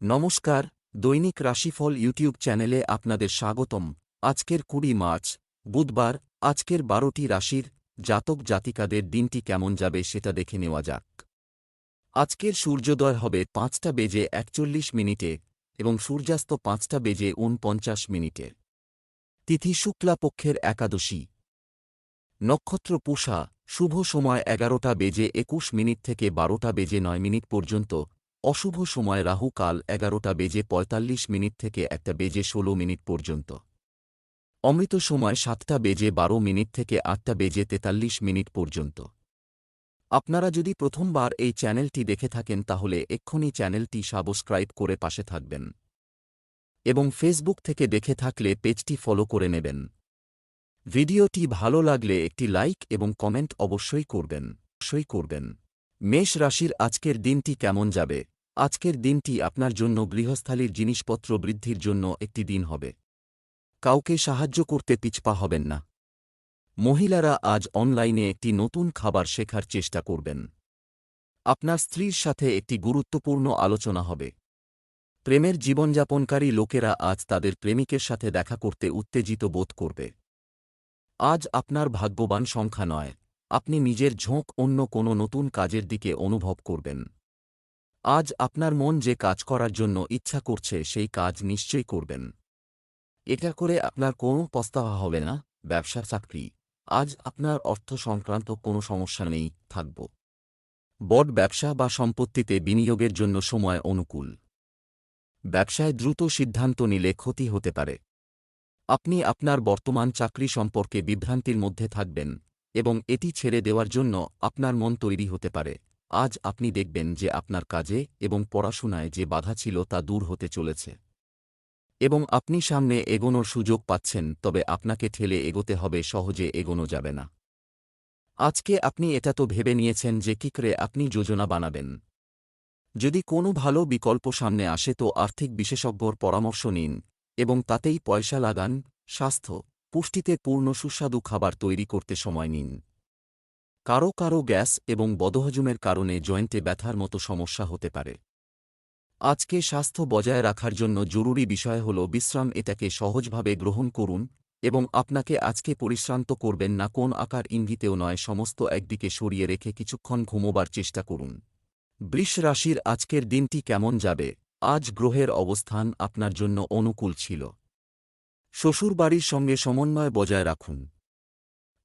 নমস্কার, দৈনিক রাশিফল ইউটিউব চ্যানেলে আপনাদের স্বাগতম। আজকের কুড়ি মার্চ, বুধবার, আজকের বারোটি রাশির জাতক জাতিকাদের দিনটি কেমন যাবে সেটা দেখে নেওয়া যাক। আজকের সূর্যোদয় হবে পাঁচটা বেজে একচল্লিশ মিনিটে এবং সূর্যাস্ত পাঁচটা বেজে ঊনপঞ্চাশ মিনিটে। তিথি শুক্লা পক্ষের একাদশী। নক্ষত্র পুষা, শুভ সময় এগারোটা বেজে একুশ মিনিট থেকে বারোটা বেজে নয় মিনিট পর্যন্ত অশুভ সময় রাহু কাল এগারোটা বেজে পঁয়তাল্লিশ মিনিট থেকে একটা বেজে ষোলো মিনিট পর্যন্ত। অমৃত সময় সাতটা বেজে বারো মিনিট থেকে আটটা বেজে তেতাল্লিশ মিনিট পর্যন্ত। আপনারা যদি প্রথমবার এই চ্যানেলটি দেখে থাকেন তাহলে এক্ষুনি চ্যানেলটি সাবস্ক্রাইব করে পাশে থাকবেন। এবং ফেসবুক থেকে দেখে থাকলে পেজটি ফলো করে নেবেন। ভিডিওটি ভালো লাগলে একটি লাইক এবং কমেন্ট অবশ্যই করবেন। অবশ্যই করবেন। মেষ রাশির আজকের দিনটি কেমন যাবে? আজকের দিনটি আপনার জন্য গৃহস্থালির জিনিসপত্র বৃদ্ধির জন্য একটি দিন হবে। কাউকে সাহায্য করতে পিছপা হবেন না। মহিলারা আজ অনলাইনে একটি নতুন খাবার শেখার চেষ্টা করবেন। আপনার স্ত্রীর সাথে একটি গুরুত্বপূর্ণ আলোচনা হবে। প্রেমের জীবনযাপনকারী লোকেরা আজ তাদের প্রেমিকের সাথে দেখা করতে উত্তেজিত বোধ করবে। আজ আপনার ভাগ্যবান সংখ্যা নয়। আপনি নিজের ঝোঁক অন্য কোনো নতুন কাজের দিকে অনুভব করবেন। আজ আপনার মন যে কাজ করার জন্য ইচ্ছা করছে সেই কাজ নিশ্চয়ই করবেন। এটা করে আপনার কোনো পস্তাবা হবে না, ব্যবসা, চাকরি। আজ আপনার অর্থ সংক্রান্ত কোনো সমস্যা নেই, থাকব। বড ব্যবসা বা সম্পত্তিতে বিনিয়োগের জন্য সময় অনুকূল। ব্যবসায় দ্রুত সিদ্ধান্ত নিলে ক্ষতি হতে পারে। আপনি আপনার বর্তমান চাকরি সম্পর্কে বিভ্রান্তির মধ্যে থাকবেন। এবং এটি ছেড়ে দেওয়ার জন্য আপনার মন তৈরি হতে পারে। আজ আপনি দেখবেন যে আপনার কাজে এবং পড়াশোনায় যে বাধা ছিল তা দূর হতে চলেছে। এবং আপনি সামনে এগোনোর সুযোগ পাচ্ছেন, তবে আপনাকে ঠেলে এগোতে হবে, সহজে এগোনো যাবে না। আজকে আপনি এটা তো ভেবে নিয়েছেন যে কী করে আপনি যোজনা বানাবেন। যদি কোনো ভালো বিকল্প সামনে আসে তো আর্থিক বিশেষজ্ঞর পরামর্শ নিন, এবং তাতেই পয়সা লাগান, স্বাস্থ্য পুষ্টিতে পূর্ণ সুস্বাদু খাবার তৈরি করতে সময় নিন। কারও কারও গ্যাস এবং বদহজমের কারণে জয়েন্টে ব্যথার মতো সমস্যা হতে পারে। আজকে স্বাস্থ্য বজায় রাখার জন্য জরুরি বিষয় হল বিশ্রাম এটাকে সহজভাবে গ্রহণ করুন এবং আপনাকে আজকে পরিশ্রান্ত করবেন না কোন আকার ইঙ্গিতেও নয় সমস্ত একদিকে সরিয়ে রেখে কিছুক্ষণ ঘুমোবার চেষ্টা করুন। বৃষ রাশির আজকের দিনটি কেমন যাবে? আজ গ্রহের অবস্থান আপনার জন্য অনুকূল ছিল। শ্বশুরবাড়ির সঙ্গে সমন্বয় বজায় রাখুন।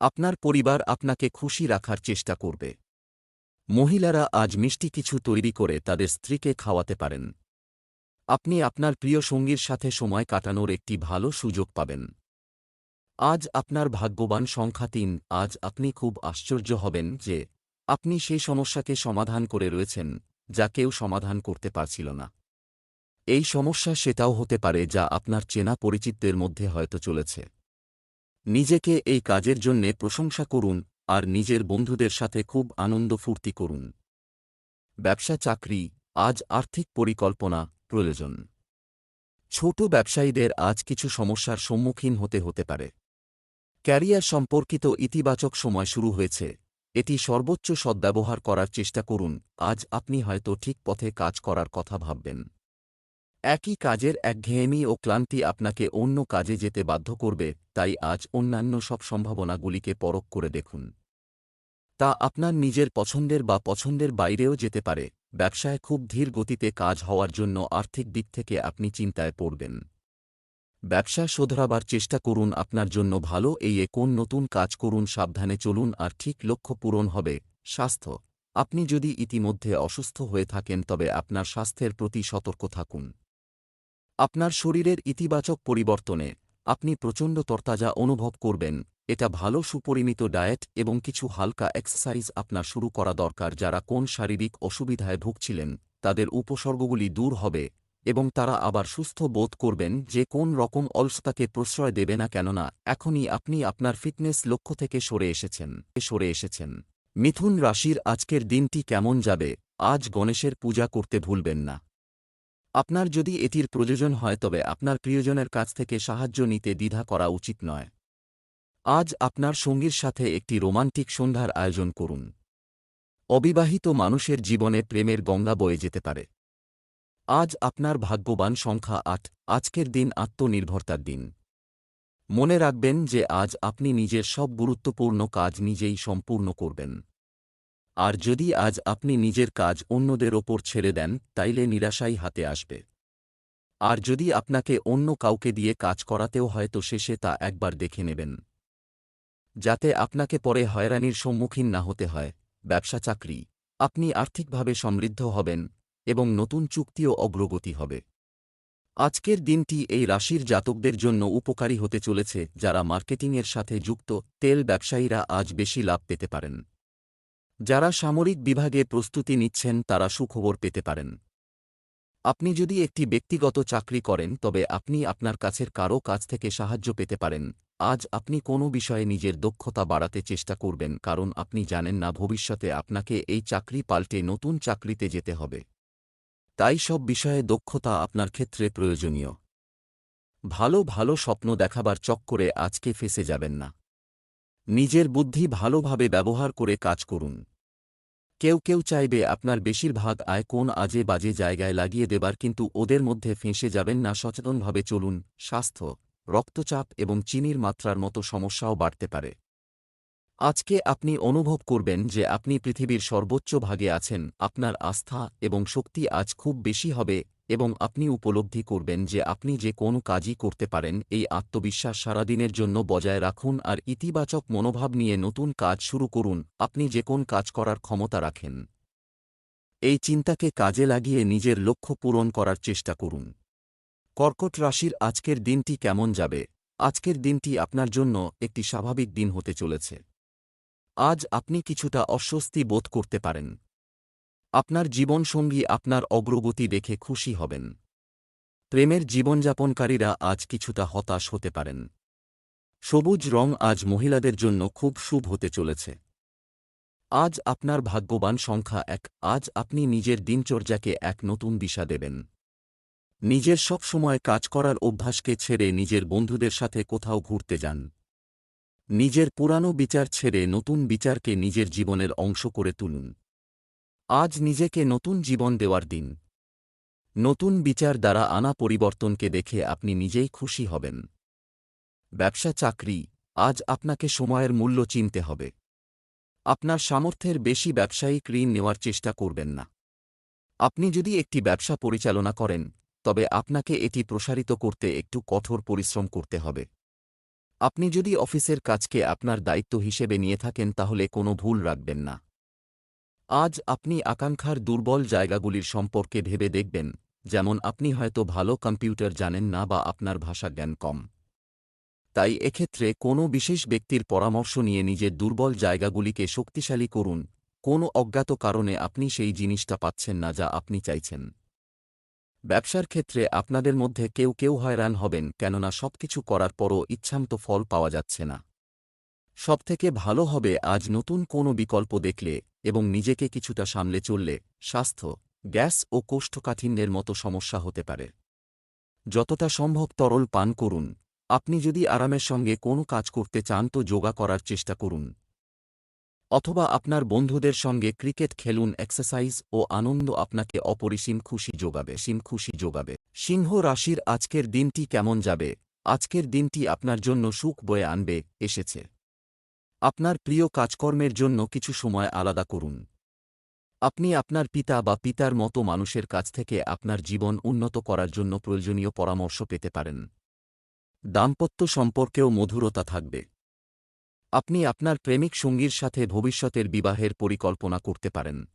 আপনার পরিবার আপনাকে খুশি রাখার চেষ্টা করবে। মহিলারা আজ মিষ্টি কিছু তৈরি করে তাদের স্ত্রীকে খাওয়াতে পারেন। আপনি আপনার প্রিয় সঙ্গীর সাথে সময় কাটানোর একটি ভালো সুযোগ পাবেন। আজ আপনার ভাগ্যবান সংখ্যা তিন। আজ আপনি খুব আশ্চর্য হবেন যে আপনি সেই সমস্যাকে সমাধান করে রয়েছেন, যা কেউ সমাধান করতে পারছিল না। এই সমস্যা সেটাও হতে পারে যা আপনার চেনা পরিচিতদের মধ্যে হয়তো চলেছে। নিজেকে এই কাজের জন্যে প্রশংসা করুন আর নিজের বন্ধুদের সাথে খুব আনন্দ ফুর্তি করুন। ব্যবসা চাকরি, আজ আর্থিক পরিকল্পনা, প্রয়োজন। ছোট ব্যবসায়ীদের আজ কিছু সমস্যার সম্মুখীন হতে হতে পারে। ক্যারিয়ার সম্পর্কিত ইতিবাচক সময় শুরু হয়েছে। এটি সর্বোচ্চ সদ্ব্যবহার করার চেষ্টা করুন, আজ আপনি হয়তো ঠিক পথে কাজ করার কথা ভাববেন। একই কাজের একঘেয়েমি ও ক্লান্তি আপনাকে অন্য কাজে যেতে বাধ্য করবে, তাই আজ অন্যান্য সব সম্ভাবনাগুলিকে পরখ করে দেখুন। তা আপনার নিজের পছন্দের বা পছন্দের বাইরেও যেতে পারে, ব্যবসায় খুব ধীর গতিতে কাজ হওয়ার জন্য আর্থিক দিক থেকে আপনি চিন্তায় পড়বেন। ব্যবসা শোধরাবার চেষ্টা করুন আপনার জন্য ভালো, এই কোন নতুন কাজ করুন, সাবধানে চলুন আর ঠিক লক্ষ্য পূরণ হবে, স্বাস্থ্য। আপনি যদি ইতিমধ্যে অসুস্থ হয়ে থাকেন তবে আপনার স্বাস্থ্যের প্রতি সতর্ক থাকুন। আপনার শরীরের ইতিবাচক পরিবর্তনে আপনি প্রচণ্ড তরতাজা অনুভব করবেন, এটা ভালো সুপরিমিত ডায়েট এবং কিছু হালকা এক্সারসাইজ আপনার শুরু করা দরকার যারা কোন শারীরিক অসুবিধায় ভুগছিলেন, তাদের উপসর্গগুলি দূর হবে এবং তারা আবার সুস্থ বোধ করবেন যে কোন রকম অলসতাকে প্রশ্রয় দেবে না কেননা এখনই আপনি আপনার ফিটনেস লক্ষ্য থেকে সরে এসেছেন সরে এসেছেন। মিথুন রাশির আজকের দিনটি কেমন যাবে, আজ গণেশের পূজা করতে ভুলবেন না। আপনার যদি এটির প্রয়োজন হয় তবে আপনার প্রিয়জনের কাছ থেকে সাহায্য নিতে দ্বিধা করা উচিত নয়। আজ আপনার সঙ্গীর সাথে একটি রোমান্টিক সন্ধ্যার আয়োজন করুন। অবিবাহিত মানুষের জীবনে প্রেমের গঙ্গা বয়ে যেতে পারে। আজ আপনার ভাগ্যবান সংখ্যা আট, আজকের দিন আত্মনির্ভরতার দিন। মনে রাখবেন যে আজ আপনি নিজের সব গুরুত্বপূর্ণ কাজ নিজেই সম্পূর্ণ করবেন। আর যদি আজ আপনি নিজের কাজ অন্যদের ওপর ছেড়ে দেন, তাইলে নিরাশাই হাতে আসবে। আর যদি আপনাকে অন্য কাউকে দিয়ে কাজ করাতেও হয়তো শেষে তা একবার দেখে নেবেন। যাতে আপনাকে পরে হয়রানির সম্মুখীন না হতে হয়। ব্যবসা চাকরি। আপনি আর্থিকভাবে সমৃদ্ধ হবেন এবং নতুন চুক্তিও অগ্রগতি হবে। আজকের দিনটি এই রাশির জাতকদের জন্য উপকারী হতে চলেছে, যারা মার্কেটিংয়ের সাথে যুক্ত, তেল ব্যবসায়ীরা আজ বেশি লাভ পেতে পারেন। যারা সামরিক বিভাগে প্রস্তুতি নিচ্ছেন তারা সুখবর পেতে পারেন। আপনি যদি একটি ব্যক্তিগত চাকরি করেন, তবে আপনি আপনার কাছের কারও কাছ থেকে সাহায্য পেতে পারেন। আজ আপনি কোনো বিষয়ে নিজের দক্ষতা বাড়াতে চেষ্টা করবেন, কারণ আপনি জানেন না ভবিষ্যতে আপনাকে এই চাকরি পাল্টে নতুন চাকরিতে যেতে হবে। তাই সব বিষয়ে দক্ষতা আপনার ক্ষেত্রে প্রয়োজনীয়। ভালো ভালো স্বপ্ন দেখাবার চক্করে আজকে ফেসে যাবেন না। নিজের বুদ্ধি ভালোভাবে ব্যবহার করে কাজ করুন। কেউ কেউ চাইবে আপনার বেশিরভাগ আয় কোন আজে বাজে জায়গায় লাগিয়ে দেবার কিন্তু ওদের মধ্যে ফেঁসে যাবেন না, সচেতনভাবে চলুন। স্বাস্থ্য, রক্তচাপ এবং চিনির মাত্রার মতো সমস্যাও বাড়তে পারে। আজকে আপনি অনুভব করবেন যে আপনি পৃথিবীর সর্বোচ্চ ভাগে আছেন, আপনার আস্থা এবং শক্তি আজ খুব বেশি হবে এবং আপনি উপলব্ধি করবেন যে আপনি যে কোনো কাজই করতে পারেন, এই আত্মবিশ্বাস সারাদিনের জন্য বজায় রাখুন আর ইতিবাচক মনোভাব নিয়ে নতুন কাজ শুরু করুন, আপনি যে কোন কাজ করার ক্ষমতা রাখেন। এই চিন্তাকে কাজে লাগিয়ে নিজের লক্ষ্য পূরণ করার চেষ্টা করুন। কর্কট রাশির আজকের দিনটি কেমন যাবে? আজকের দিনটি আপনার জন্য একটি স্বাভাবিক দিন হতে চলেছে। আজ আপনি কিছুটা অস্বস্তি বোধ করতে পারেন। আপনার জীবনসঙ্গী আপনার অগ্রগতি দেখে খুশি হবেন। প্রেমের জীবনযাপনকারীরা আজ কিছুটা হতাশ হতে পারেন। সবুজ রং আজ মহিলাদের জন্য খুব শুভ হতে চলেছে। আজ আপনার ভাগ্যবান সংখ্যা এক, আজ আপনি নিজের দিনচর্যাকে এক নতুন দিশা দেবেন। নিজের সব সময় কাজ করার অভ্যাসকে ছেড়ে নিজের বন্ধুদের সাথে কোথাও ঘুরতে যান। নিজের পুরানো বিচার ছেড়ে নতুন বিচারকে নিজের জীবনের অংশ করে তুলুন। আজ নিজেকে নতুন জীবন দেওয়ার দিন। নতুন বিচার দ্বারা আনা পরিবর্তনকে দেখে আপনি নিজেই খুশি হবেন। ব্যবসা চাকরি, আজ আপনাকে সময়ের মূল্য চিনতে হবে। আপনার সামর্থ্যের বেশি ব্যবসায়িক ঋণ নেওয়ার চেষ্টা করবেন না। আপনি যদি একটি ব্যবসা পরিচালনা করেন, তবে আপনাকে এটি প্রসারিত করতে একটু কঠোর পরিশ্রম করতে হবে। আপনি যদি অফিসের কাজকে আপনার দায়িত্ব হিসেবে নিয়ে থাকেন, তাহলে কোনো ভুল রাখবেন না। আজ আপনি আকাঙ্ক্ষার দুর্বল জায়গাগুলির সম্পর্কে ভেবে দেখবেন, যেমন আপনি হয়তো ভালো কম্পিউটার জানেন না বা আপনার ভাষা জ্ঞান কম। তাই এক্ষেত্রে কোনো বিশেষ ব্যক্তির পরামর্শ নিয়ে নিজের দুর্বল জায়গাগুলিকে শক্তিশালী করুন, কোনো অজ্ঞাত কারণে আপনি সেই জিনিসটা পাচ্ছেন না যা আপনি চাইছেন। ব্যবসার ক্ষেত্রে আপনাদের মধ্যে কেউ কেউ হয়রান হবেন, কেননা সবকিছু করার পরও ইচ্ছামতো ফল পাওয়া যাচ্ছে না। সবথেকে ভালো হবে আজ নতুন কোনো বিকল্প দেখলে এবং নিজেকে কিছুটা সামলে চললে স্বাস্থ্য, গ্যাস ও কোষ্ঠকাঠিন্যের মতো সমস্যা হতে পারে। যতটা সম্ভব তরল পান করুন। আপনি যদি আরামের সঙ্গে কোনো কাজ করতে চান তো যোগা করার চেষ্টা করুন। অথবা আপনার বন্ধুদের সঙ্গে ক্রিকেট খেলুন, এক্সারসাইজ ও আনন্দ আপনাকে অপরিসীম খুশি যোগাবে, সীম খুশি যোগাবে। সিংহ রাশির আজকের দিনটি কেমন যাবে? আজকের দিনটি আপনার জন্য সুখ বয়ে আনবে, এসেছে। আপনার প্রিয় কাজকর্মের জন্য কিছু সময় আলাদা করুন। আপনি আপনার পিতা বা পিতার মতো মানুষের কাছ থেকে আপনার জীবন উন্নত করার জন্য প্রয়োজনীয় পরামর্শ পেতে পারেন। দাম্পত্য সম্পর্কেও মধুরতা থাকবে। আপনি আপনার প্রেমিক সঙ্গীর সাথে ভবিষ্যতের বিবাহের পরিকল্পনা করতে পারেন।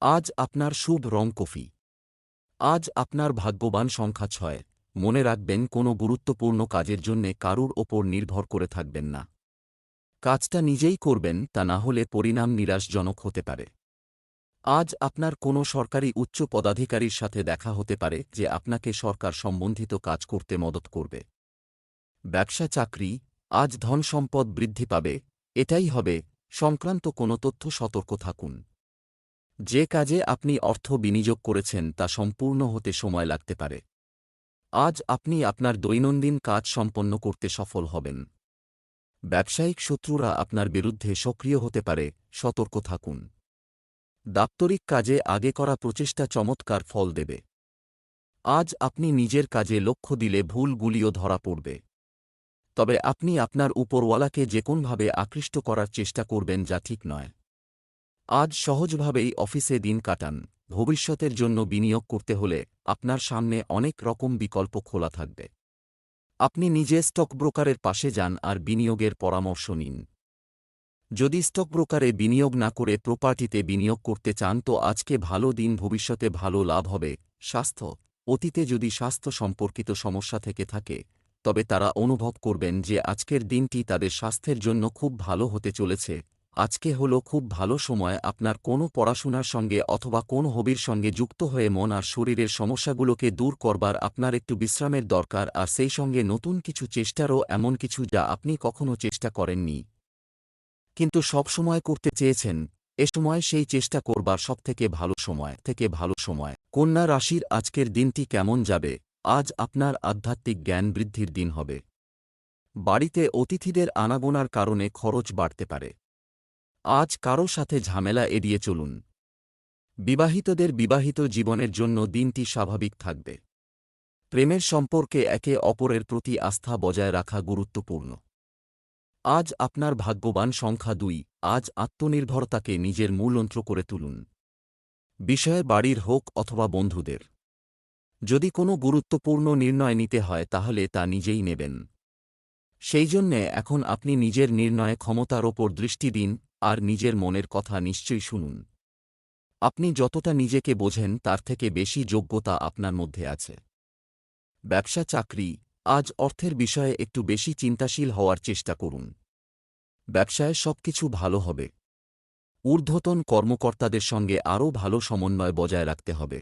আজ আপনার শুভ রং কফি। আজ আপনার ভাগ্যবান সংখ্যা ছয়। মনে রাখবেন, কোনো গুরুত্বপূর্ণ কাজের জন্যে কারুর ওপর নির্ভর করে থাকবেন না। কাজটা নিজেই করবেন, তা না হলে পরিণাম নিরাশজনক হতে পারে। আজ আপনার কোনো সরকারি উচ্চ পদাধিকারীর সাথে দেখা হতে পারে যে আপনাকে সরকার সম্বন্ধিত কাজ করতে মদত করবে। ব্যবসা চাকরি, আজ ধন সম্পদ বৃদ্ধি পাবে, এটাই হবে, সংক্রান্ত কোনো তথ্য সতর্ক থাকুন। যে কাজে আপনি অর্থ বিনিয়োগ করেছেন তা সম্পূর্ণ হতে সময় লাগতে পারে। আজ আপনি আপনার দৈনন্দিন কাজ সম্পন্ন করতে সফল হবেন। ব্যবসায়িক শত্রুরা আপনার বিরুদ্ধে সক্রিয় হতে পারে, সতর্ক থাকুন। দাপ্তরিক কাজে আগে করা প্রচেষ্টা চমৎকার ফল দেবে। আজ আপনি নিজের কাজে লক্ষ্য দিলে ভুলগুলিও ধরা পড়বে। তবে আপনি আপনার উপরওয়ালাকে যে কোনভাবে আকৃষ্ট করার চেষ্টা করবেন যা ঠিক নয়। আজ সহজভাবেই অফিসে দিন কাটান, ভবিষ্যতের জন্য বিনিয়োগ করতে হলে আপনার সামনে অনেক রকম বিকল্প খোলা থাকবে। আপনি নিজে স্টক ব্রোকারের পাশে যান আর বিনিয়োগের পরামর্শ নিন। যদি স্টক ব্রোকারে বিনিয়োগ না করে প্রপার্টিতে বিনিয়োগ করতে চান তো আজকে ভালো দিন, ভবিষ্যতে ভালো লাভ হবে। স্বাস্থ্য। অতীতে যদি স্বাস্থ্য সম্পর্কিত সমস্যা থেকে থাকে, তবে তারা অনুভব করবেন যে আজকের দিনটি তাদের স্বাস্থ্যের জন্য খুব ভালো হতে চলেছে। আজকে হলো খুব ভালো সময় আপনার কোনো পড়াশোনার সঙ্গে অথবা কোন হবির সঙ্গে যুক্ত হয়ে মন আর শরীরের সমস্যাগুলোকে দূর করবার আপনার একটু বিশ্রামের দরকার আর সেই সঙ্গে নতুন কিছু চেষ্টারও এমন কিছু যা আপনি কখনো চেষ্টা করেননি। কিন্তু সব সময় করতে চেয়েছেন, এ সময় সেই চেষ্টা করবার সবথেকে ভালো সময় থেকে ভালো সময়। কন্যা রাশির আজকের দিনটি কেমন যাবে? আজ আপনার আধ্যাত্মিক জ্ঞান বৃদ্ধির দিন হবে। বাড়িতে অতিথিদের আনাগোনার কারণে খরচ বাড়তে পারে। আজ কারও সাথে ঝামেলা এড়িয়ে চলুন। বিবাহিতদের বিবাহিত জীবনের জন্য দিনটি স্বাভাবিক থাকবে। প্রেমের সম্পর্কে একে অপরের প্রতি আস্থা বজায় রাখা গুরুত্বপূর্ণ। আজ আপনার ভাগ্যবান সংখ্যা দুই, আজ আত্মনির্ভরতাকে নিজের মূলন্ত্র করে তুলুন। বিষয়ে বাড়ির হোক অথবা বন্ধুদের। যদি কোনো গুরুত্বপূর্ণ নির্ণয় নিতে হয় তাহলে তা নিজেই নেবেন। সেই জন্যে এখন আপনি নিজের নির্ণয়ে ক্ষমতার ওপর দৃষ্টি দিন আর নিজের মনের কথা নিশ্চয়ই শুনুন। আপনি যতটা নিজেকে বোঝেন, তার থেকে বেশি যোগ্যতা আপনার মধ্যে আছে। ব্যবসা, চাকরি, আজ অর্থের বিষয়ে একটু বেশি চিন্তাশীল হওয়ার চেষ্টা করুন। ব্যবসায় সবকিছু ভালো হবে। ঊর্ধ্বতন কর্মকর্তাদের সঙ্গে আরও ভালো সমন্বয় বজায় রাখতে হবে।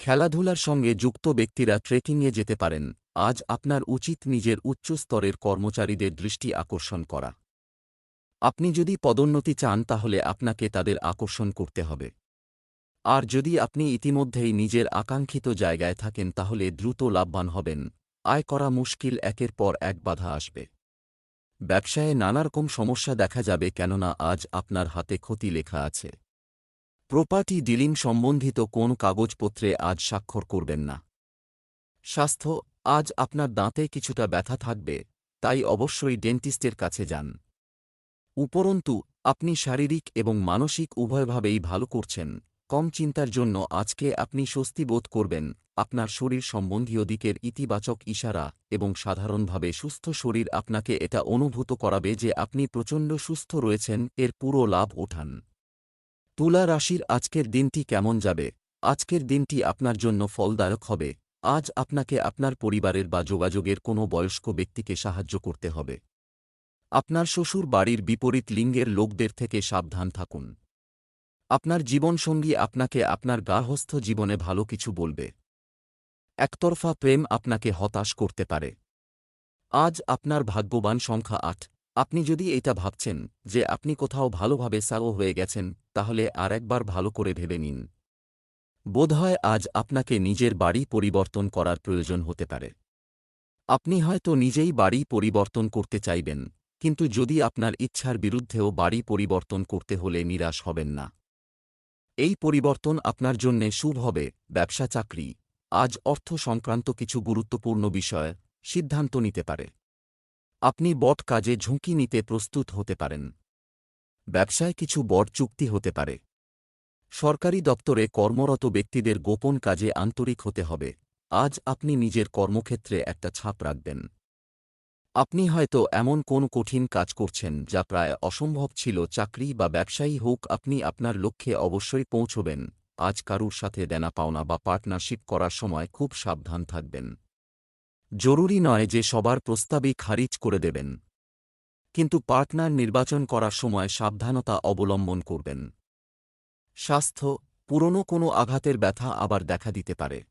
খেলাধুলার সঙ্গে যুক্ত ব্যক্তিরা ট্রেকিংয়ে যেতে পারেন। আজ আপনার উচিত নিজের উচ্চ স্তরের কর্মচারীদের দৃষ্টি আকর্ষণ করা। আপনি যদি পদোন্নতি চান, তাহলে আপনাকে তাদের আকর্ষণ করতে হবে। আর যদি আপনি ইতিমধ্যেই নিজের আকাঙ্ক্ষিত জায়গায় থাকেন, তাহলে দ্রুত লাভবান হবেন। আয় করা মুশকিল, একের পর এক বাধা আসবে। ব্যবসায়ে নানারকম সমস্যা দেখা যাবে, কেননা আজ আপনার হাতে ক্ষতি লেখা আছে। প্রপার্টি ডিলিং সম্বন্ধিত কোন কাগজপত্রে আজ স্বাক্ষর করবেন না। স্বাস্থ্য, আজ আপনার দাঁতে কিছুটা ব্যথা থাকবে, তাই অবশ্যই ডেন্টিস্টের কাছে যান। উপরন্তু, আপনি শারীরিক এবং মানসিক উভয়ভাবেই ভালো করছেন। কম চিন্তার জন্য আজকে আপনি স্বস্তি বোধ করবেন। আপনার শরীর সম্বন্ধীয় দিকের ইতিবাচক ইশারা এবং সাধারণভাবে সুস্থ শরীর আপনাকে এটা অনুভূত করাবে যে আপনি প্রচণ্ড সুস্থ রয়েছেন, এর পুরো লাভ ওঠান। তুলা রাশির আজকের দিনটি কেমন যাবে? আজকের দিনটি আপনার জন্য ফলদায়ক হবে। আজ আপনাকে আপনার পরিবারের বা যোগাযোগের কোনো বয়স্ক ব্যক্তিকে সাহায্য করতে হবে। আপনার শ্বশুর বাড়ির বিপরীত লিঙ্গের লোকদের থেকে সাবধান থাকুন। আপনার জীবনসঙ্গী আপনাকে আপনার গার্হস্থ জীবনে ভালো কিছু বলবে। একতরফা প্রেম আপনাকে হতাশ করতে পারে। আজ আপনার ভাগ্যবান সংখ্যা আট। আপনি যদি এটা ভাবছেন যে আপনি কোথাও ভালোভাবে সাও হয়ে গেছেন, তাহলে আর একবার ভালো করে ভেবে নিন। বোধহয় আজ আপনাকে নিজের বাড়ি পরিবর্তন করার প্রয়োজন হতে পারে। আপনি হয়তো নিজেই বাড়ি পরিবর্তন করতে চাইবেন। কিন্তু যদি আপনার ইচ্ছার বিরুদ্ধেও বাড়ি পরিবর্তন করতে হলে নিরাশ হবেন না। এই পরিবর্তন আপনার জন্যে শুভ হবে, ব্যবসা চাকরি। আজ অর্থ সংক্রান্ত কিছু গুরুত্বপূর্ণ বিষয় সিদ্ধান্ত নিতে পারে। আপনি বট কাজে ঝুঁকি নিতে প্রস্তুত হতে পারেন। ব্যবসায় কিছু বট চুক্তি হতে পারে। সরকারি দপ্তরে কর্মরত ব্যক্তিদের গোপন কাজে আন্তরিক হতে হবে। আজ আপনি নিজের কর্মক্ষেত্রে একটা ছাপ রাখবেন। আপনি হয়তো এমন কোন কঠিন কাজ করছেন যা প্রায় অসম্ভব ছিল, চাকরি বা ব্যবসায়ী হোক, আপনি আপনার লক্ষ্যে অবশ্যই পৌঁছবেন। আজ কারুর সাথে দেনা পাওনা বা পার্টনারশিপ করার সময় খুব সাবধান থাকবেন। জরুরি নয় যে সবার প্রস্তাবই খারিজ করে দেবেন। কিন্তু পার্টনার নির্বাচন করার সময় সাবধানতা অবলম্বন করবেন। স্বাস্থ্য, পুরনো কোনো আঘাতের ব্যথা আবার দেখা দিতে পারে।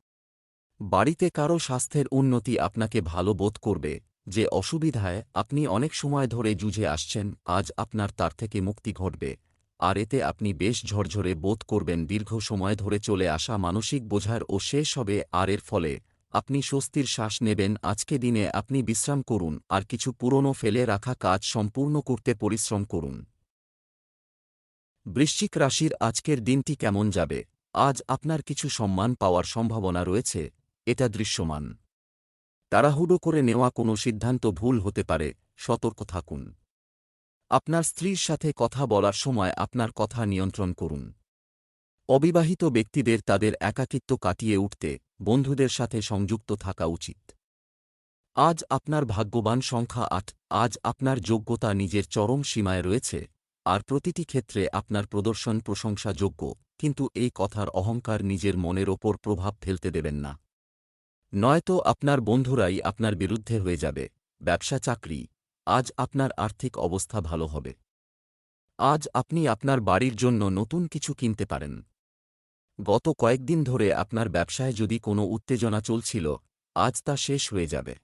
বাড়িতে কারও স্বাস্থ্যের উন্নতি আপনাকে ভালো বোধ করবে। যে অসুবিধায় আপনি অনেক সময় ধরে জুঝে আসছেন, আজ আপনার তার থেকে মুক্তি ঘটবে, আর এতে আপনি বেশ ঝরঝরে বোধ করবেন দীর্ঘ সময় ধরে চলে আসা মানসিক বোঝার ও শেষ হবে আর এর ফলে। আপনি স্বস্তির শ্বাস নেবেন, আজকে দিনে আপনি বিশ্রাম করুন, আর কিছু পুরনো ফেলে রাখা কাজ সম্পূর্ণ করতে পরিশ্রম করুন। বৃশ্চিক রাশির আজকের দিনটি কেমন যাবে? আজ আপনার কিছু সম্মান পাওয়ার সম্ভাবনা রয়েছে, এটা দৃশ্যমান। তাড়াহুড়ো করে নেওয়া কোনো সিদ্ধান্ত ভুল হতে পারে, সতর্ক থাকুন। আপনার স্ত্রীর সাথে কথা বলার সময় আপনার কথা নিয়ন্ত্রণ করুন। অবিবাহিত ব্যক্তিদের তাদের একাকিত্ব কাটিয়ে উঠতে বন্ধুদের সাথে সংযুক্ত থাকা উচিত। আজ আপনার ভাগ্যবান সংখ্যা আট, আজ আপনার যোগ্যতা নিজের চরম সীমায় রয়েছে, আর প্রতিটি ক্ষেত্রে আপনার প্রদর্শন প্রশংসাযোগ্য, কিন্তু এই কথার অহংকার নিজের মনের ওপর প্রভাব ফেলতে দেবেন না। নয়তো আপনার বন্ধুরাই আপনার বিরুদ্ধে হয়ে যাবে। ব্যবসা চাকরি। আজ আপনার আর্থিক অবস্থা ভালো হবে। আজ আপনি আপনার বাড়ির জন্য নতুন কিছু কিনতে পারেন। গত কয়েকদিন ধরে আপনার ব্যবসায় যদি কোনো উত্তেজনা চলছিল, আজ তা শেষ হয়ে যাবে।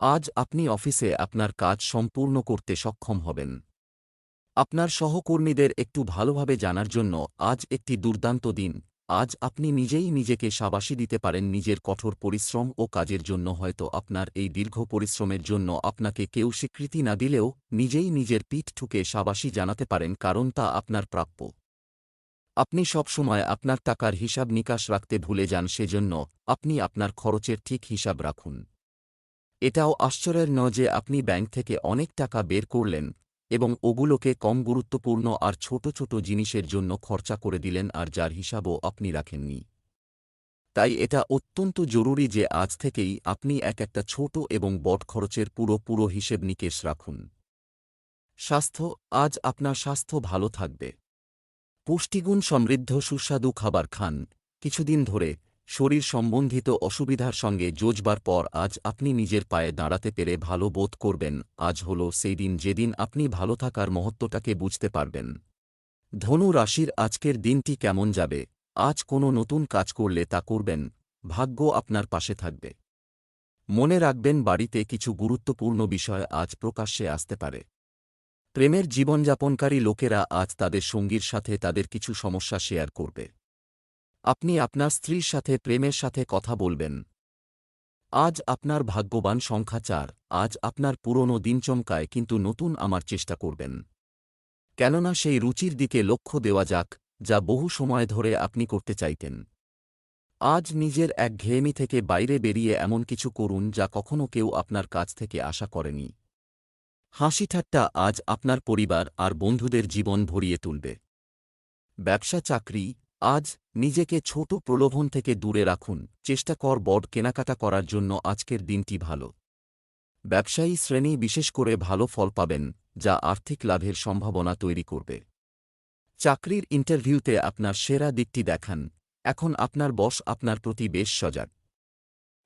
আজ আপনি অফিসে আপনার কাজ সম্পূর্ণ করতে সক্ষম হবেন। আপনার সহকর্মীদের একটু ভালোভাবে জানার জন্য আজ একটি দুর্দান্ত দিন। আজ আপনি নিজেই নিজেকে সাবাসী দিতে পারেন নিজের কঠোর পরিশ্রম ও কাজের জন্য, হয়তো আপনার এই দীর্ঘ পরিশ্রমের জন্য আপনাকে কেউ স্বীকৃতি না দিলেও নিজেই নিজের পিঠ ঠুকে সাবাসী জানাতে পারেন, কারণ তা আপনার প্রাপ্য। আপনি সবসময় আপনার টাকার হিসাব নিকাশ রাখতে ভুলে যান, সেজন্য আপনি আপনার খরচের ঠিক হিসাব রাখুন। এটাও আশ্চর্যের নয় যে আপনি ব্যাংক থেকে অনেক টাকা বের করলেন এবং ওগুলোকে কম গুরুত্বপূর্ণ আর ছোট ছোট জিনিসের জন্য খরচা করে দিলেন আর যার হিসাবও আপনি রাখেননি। তাই এটা অত্যন্ত জরুরি যে আজ থেকেই আপনি এক একটা ছোট এবং বট খরচের পুরো পুরো হিসেব নিকেশ রাখুন। স্বাস্থ্য, আজ আপনার স্বাস্থ্য ভালো থাকবে। পুষ্টিগুণ সমৃদ্ধ সুস্বাদু খাবার খান। কিছুদিন ধরে শরীর সম্বন্ধিত অসুবিধার সঙ্গে যোজবার পর আজ আপনি নিজের পায়ে দাঁড়াতে পেরে ভালো বোধ করবেন। আজ হল সেই দিন যেদিন আপনি ভালো থাকার মহত্বটাকে বুঝতে পারবেন। ধনু রাশির আজকের দিনটি কেমন যাবে? আজ কোনো নতুন কাজ করলে তা করবেন? ভাগ্য আপনার পাশে থাকবে। মনে রাখবেন বাড়িতে কিছু গুরুত্বপূর্ণ বিষয় আজ প্রকাশ্যে আসতে পারে। প্রেমের জীবনযাপনকারী লোকেরা আজ তাদের সঙ্গীর সাথে তাদের কিছু সমস্যা শেয়ার করবে। আপনি আপনার স্ত্রীর সাথে, প্রেমের সাথে কথা বলবেন। আজ আপনার ভাগ্যবান সংখ্যা চার, আজ আপনার পুরনো দিন চমকায়, কিন্তু নতুন আমার চেষ্টা করবেন। কেননা সেই রুচির দিকে লক্ষ্য দেওয়া যাক, যা বহু সময় ধরে আপনি করতে চাইতেন। আজ নিজের এক ঘেয়েমি থেকে বাইরে বেরিয়ে এমন কিছু করুন, যা কখনো কেউ আপনার কাছ থেকে আশা করেনি। হাসি ঠাট্টা আজ আপনার পরিবার আর বন্ধুদের জীবন ভরিয়ে তুলবে। ব্যবসা, চাকরি আজ নিজেকে ছোট প্রলোভন থেকে দূরে রাখুন। চেষ্টা কর বড কেনাকাটা করার জন্য আজকের দিনটি ভালো। ব্যবসায়ী শ্রেণি বিশেষ করে ভালো ফল পাবেন, যা আর্থিক লাভের সম্ভাবনা তৈরি করবে। চাকরির ইন্টারভিউতে আপনার সেরা দিকটি দেখান। এখন আপনার বস আপনার প্রতি বেশ সজাগ।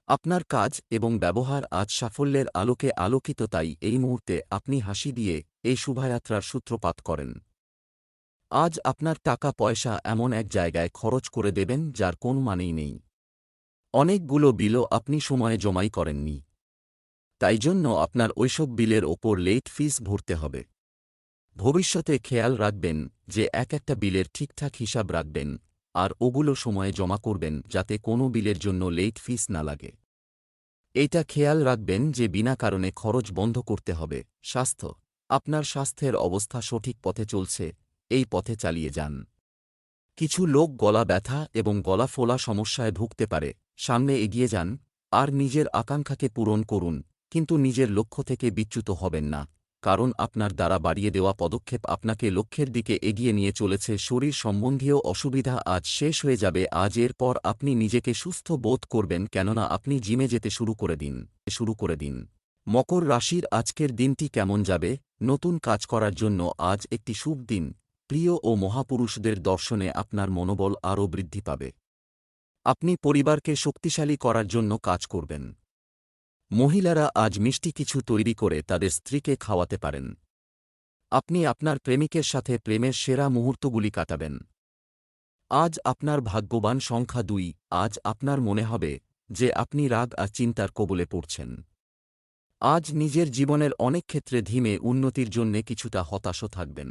আপনার কাজ এবং ব্যবহার আজ সাফল্যের আলোকে আলোকিত, তাই এই মুহূর্তে আপনি হাসি দিয়ে এই শুভাযাত্রার সূত্রপাত করেন। আজ আপনার টাকা পয়সা এমন এক জায়গায় খরচ করে দেবেন যার কোন মানেই নেই। অনেকগুলো বিলও আপনি সময়ে জমাই করেননি। তাই জন্য আপনার ওইসব বিলের ওপর লেট ফিস ভরতে হবে। ভবিষ্যতে খেয়াল রাখবেন যে এক একটা বিলের ঠিকঠাক হিসাব রাখবেন আর ওগুলো সময়ে জমা করবেন যাতে কোনো বিলের জন্য লেট ফিস না লাগে। এইটা খেয়াল রাখবেন যে বিনা কারণে খরচ বন্ধ করতে হবে। স্বাস্থ্য, আপনার স্বাস্থ্যের অবস্থা সঠিক পথে চলছে এই পথে চালিয়ে যান। কিছু লোক গলা ব্যথা এবং গলা ফোলা সমস্যায় ভুগতে পারে। সামনে এগিয়ে যান, আর নিজের আকাঙ্ক্ষাকে পূরণ করুন, কিন্তু নিজের লক্ষ্য থেকে বিচ্যুত হবেন না, কারণ আপনার দ্বারা বাড়িয়ে দেওয়া পদক্ষেপ আপনাকে লক্ষ্যের দিকে এগিয়ে নিয়ে চলেছে। শরীর সম্বন্ধীয় অসুবিধা আজ শেষ হয়ে যাবে, আজ এর পর আপনি নিজেকে সুস্থ বোধ করবেন, কেননা আপনি জিমে যেতে শুরু করে দিন, শুরু করে দিন। মকর রাশির আজকের দিনটি কেমন যাবে? নতুন কাজ করার জন্য আজ একটি শুভ দিন। প্রিয় ও মহাপুরুষদের দর্শনে আপনার মনোবল আরও বৃদ্ধি পাবে। আপনি পরিবারকে শক্তিশালী করার জন্য কাজ করবেন। মহিলারা আজ মিষ্টি কিছু তৈরি করে তাদের স্ত্রীকে খাওয়াতে পারেন। আপনি আপনার প্রেমিকের সাথে প্রেমের সেরা মুহূর্তগুলি কাটাবেন। আজ আপনার ভাগ্যবান সংখ্যা দুই, আজ আপনার মনে হবে যে আপনি রাগ আর চিন্তার কবলে পড়ছেন। আজ নিজের জীবনের অনেক ক্ষেত্রে ধীমে উন্নতির জন্যে কিছুটা হতাশও থাকবেন।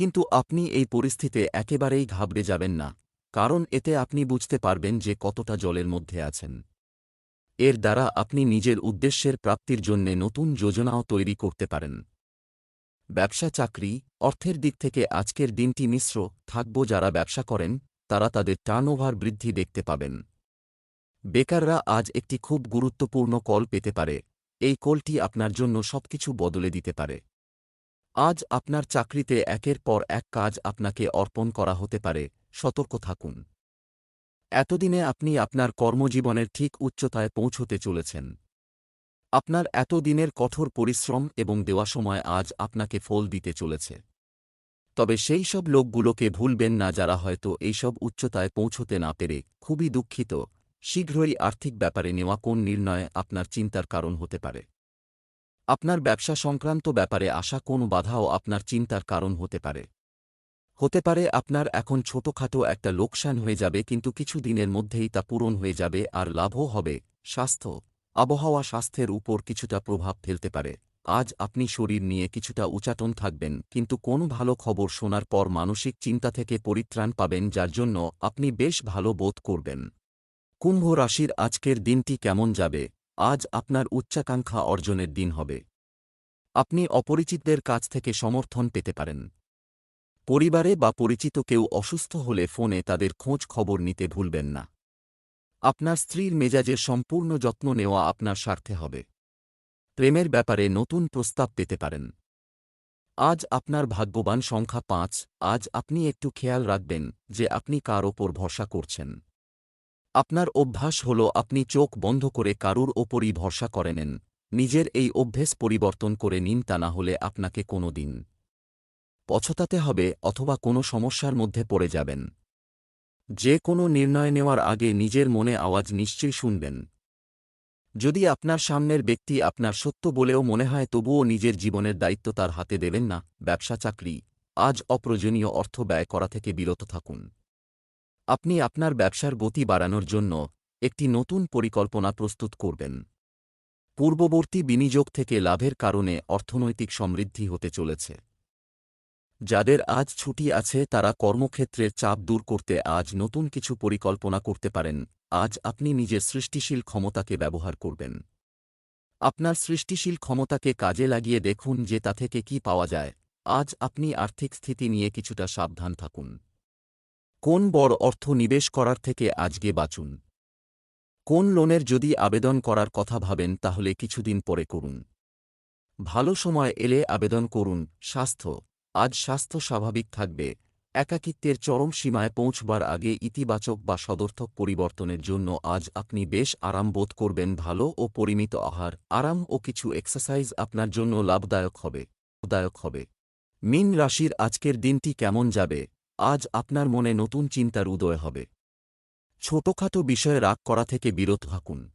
কিন্তু আপনি এই পরিস্থিতিতে একেবারেই ঘাবড়ে যাবেন না, কারণ এতে আপনি বুঝতে পারবেন যে কতটা জলের মধ্যে আছেন। এর দ্বারা আপনি নিজের উদ্দেশ্যের প্রাপ্তির জন্যে নতুন যোজনাও তৈরি করতে পারেন। ব্যবসা চাকরি, অর্থের দিক থেকে আজকের দিনটি মিশ্র, থাকব যারা ব্যবসা করেন, তারা তাদের টার্নওভার বৃদ্ধি দেখতে পাবেন। বেকাররা আজ একটি খুব গুরুত্বপূর্ণ কল পেতে পারে, এই কলটি আপনার জন্য সবকিছু বদলে দিতে পারে। আজ আপনার চাকরিতে একের পর এক কাজ আপনাকে অর্পণ করা হতে পারে, সতর্ক থাকুন। এতদিনে আপনি আপনার কর্মজীবনের ঠিক উচ্চতায় পৌঁছতে চলেছেন। আপনার এতদিনের কঠোর পরিশ্রম এবং দেওয়া সময় আজ আপনাকে ফল দিতে চলেছে। তবে সেই সব লোকগুলোকে ভুলবেন না যারা হয়তো এইসব উচ্চতায় পৌঁছতে না পেরে খুবই দুঃখিত, শীঘ্রই আর্থিক ব্যাপারে নেওয়া কোন নির্ণয় আপনার চিন্তার কারণ হতে পারে। আপনার ব্যবসা সংক্রান্ত ব্যাপারে আসা কোন বাধাও আপনার চিন্তার কারণ হতে পারে। হতে পারে আপনার এখন ছোটখাটো একটা লোকসান হয়ে যাবে কিন্তু কিছু দিনের মধ্যেই তা পূরণ হয়ে যাবে আর লাভও হবে। স্বাস্থ্য, আবহাওয়া স্বাস্থ্যের উপর কিছুটা প্রভাব ফেলতে পারে। আজ আপনি শরীর নিয়ে কিছুটা উচাটন থাকবেন কিন্তু কোন ভালো খবর শোনার পর মানসিক চিন্তা থেকে পরিত্রাণ পাবেন যার জন্য আপনি বেশ ভালো বোধ করবেন। কুম্ভ রাশির আজকের দিনটি কেমন যাবে? আজ আপনার উচ্চাকাঙ্ক্ষা অর্জনের দিন হবে। আপনি অপরিচিতদের কাছ থেকে সমর্থন পেতে পারেন। পরিবারে বা পরিচিত কেউ অসুস্থ হলে ফোনে তাদের খোঁজ খবর নিতে ভুলবেন না। আপনার স্ত্রীর মেজাজের সম্পূর্ণ যত্ন নেওয়া আপনার স্বার্থে হবে। প্রেমের ব্যাপারে নতুন প্রস্তাব পেতে পারেন। আজ আপনার ভাগ্যবান সংখ্যা পাঁচ, আজ আপনি একটু খেয়াল রাখবেন যে আপনি কার ওপর ভরসা করছেন। আপনার অভ্যাস হল আপনি চোখ বন্ধ করে কারুর ওপরই ভরসা করে নেন। নিজের এই অভ্যেস পরিবর্তন করে নিন তা না হলে আপনাকে কোনো দিন পছতাতে হবে অথবা কোনো সমস্যার মধ্যে পড়ে যাবেন। যে কোনো নির্ণয় নেওয়ার আগে নিজের মনে আওয়াজ নিশ্চয়ই শুনবেন। যদি আপনার সামনের ব্যক্তি আপনার সত্য বলেও মনে হয় তবুও নিজের জীবনের দায়িত্ব তার হাতে দেবেন না, ব্যবসা, চাকরি, আজ অপ্রয়োজনীয় অর্থ ব্যয় করা থেকে বিরত থাকুন। আপনি আপনার ব্যবসার গতি বাড়ানোর জন্য একটি নতুন পরিকল্পনা প্রস্তুত করবেন। পূর্ববর্তী বিনিয়োগ থেকে লাভের কারণে অর্থনৈতিক সমৃদ্ধি হতে চলেছে। যাদের আজ ছুটি আছে তারা কর্মক্ষেত্রের চাপ দূর করতে আজ নতুন কিছু পরিকল্পনা করতে পারেন। আজ আপনি নিজের সৃষ্টিশীল ক্ষমতাকে ব্যবহার করবেন। আপনার সৃষ্টিশীল ক্ষমতাকে কাজে লাগিয়ে দেখুন যে তা থেকে কি পাওয়া যায়। আজ আপনি আর্থিক স্থিতি নিয়ে কিছুটা সাবধান থাকুন। কোন বড় অর্থ নিবেশ করার থেকে আজকে বাঁচুন? কোন লোনের যদি আবেদন করার কথা ভাবেন, তাহলে কিছুদিন পরে করুন। ভালো সময় এলে আবেদন করুন। স্বাস্থ্য। আজ স্বাস্থ্য স্বাভাবিক থাকবে। একাকিত্বের চরম সীমায় পৌঁছবার আগে ইতিবাচক বা সদর্থক পরিবর্তনের জন্য আজ আপনি বেশ আরাম বোধ করবেন। ভালো ও পরিমিত আহার, আরাম ও কিছু এক্সারসাইজ আপনার জন্য লাভদায়ক হবে। লাভদায়ক হবে। মিন রাশির আজকের দিনটি কেমন যাবে? আজ আপনার মনে নতুন চিন্তার উদয় হবে। ছোটখাটো বিষয়ে রাগ করা থেকে বিরত থাকুন।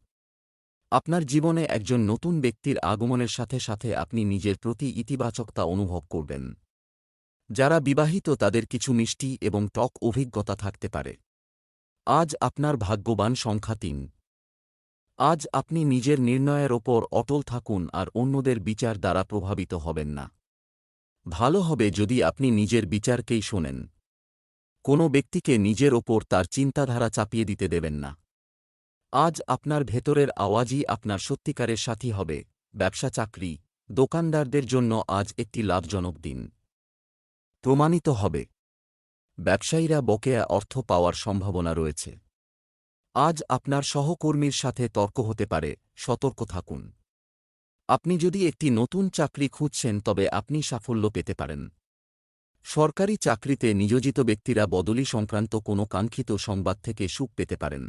আপনার জীবনে একজন নতুন ব্যক্তির আগমনের সাথে সাথে আপনি নিজের প্রতি ইতিবাচকতা অনুভব করবেন। যারা বিবাহিত তাদের কিছু মিষ্টি এবং টক অভিজ্ঞতা থাকতে পারে। আজ আপনার ভাগ্যবান সংখ্যা তিন। আজ আপনি নিজের নির্ণয়ের ওপর অটল থাকুন আর অন্যদের বিচার দ্বারা প্রভাবিত হবেন না। ভালো হবে যদি আপনি নিজের বিচারকেই শোনেন। কোনো ব্যক্তিকে নিজের ওপর তার চিন্তাধারা চাপিয়ে দিতে দেবেন না। আজ আপনার ভেতরের আওয়াজই আপনার সত্যিকারের সাথী হবে, ব্যবসা চাকরি, দোকানদারদের জন্য আজ একটি লাভজনক দিন। প্রমাণিত হবে। ব্যবসায়ীরা বকেয়া অর্থ পাওয়ার সম্ভাবনা রয়েছে। আজ আপনার সহকর্মীর সাথে তর্ক হতে পারে, সতর্ক থাকুন। আপনি যদি একটি নতুন চাকরি খুঁজছেন তবে আপনি সাফল্য পেতে পারেন। সরকারি চাকরিতে নিয়োজিত ব্যক্তিরা বদলি সংক্রান্ত কোনো কাঙ্ক্ষিত সংবাদ থেকে সুখ পেতে পারেন।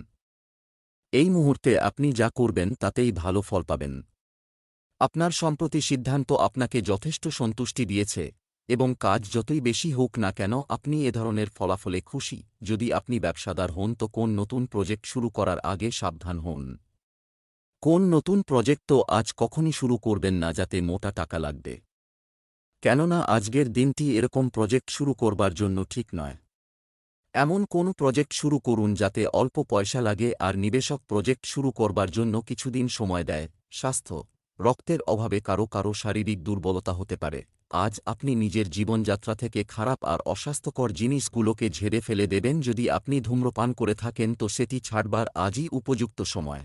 এই মুহূর্তে আপনি যা করবেন তাতেই ভালো ফল পাবেন। আপনার সম্প্রতি সিদ্ধান্ত আপনাকে যথেষ্ট সন্তুষ্টি দিয়েছে, এবং কাজ যতই বেশি হোক না কেন আপনি এ ধরনের ফলাফলে খুশি। যদি আপনি ব্যবসাদার হন তো কোন নতুন প্রজেক্ট শুরু করার আগে সাবধান হন। কোন নতুন প্রজেক্ট তো আজ কখনই শুরু করবেন না যাতে মোটা টাকা লাগবে। কেননা আজকের দিনটি এরকম প্রজেক্ট শুরু করবার জন্য ঠিক নয়। এমন কোন প্রজেক্ট শুরু করুন যাতে অল্প পয়সা লাগে আর নিবেশক প্রজেক্ট শুরু করবার জন্য কিছুদিন সময় দেয়। স্বাস্থ্য, রক্তের অভাবে কারও কারও শারীরিক দুর্বলতা হতে পারে। আজ আপনি নিজের জীবনযাত্রা থেকে খারাপ আর অস্বাস্থ্যকর জিনিসগুলোকে ঝেড়ে ফেলে দেবেন যদি আপনি ধূম্রপান করে থাকেন তো সেটি ছাড়বার আজই উপযুক্ত সময়।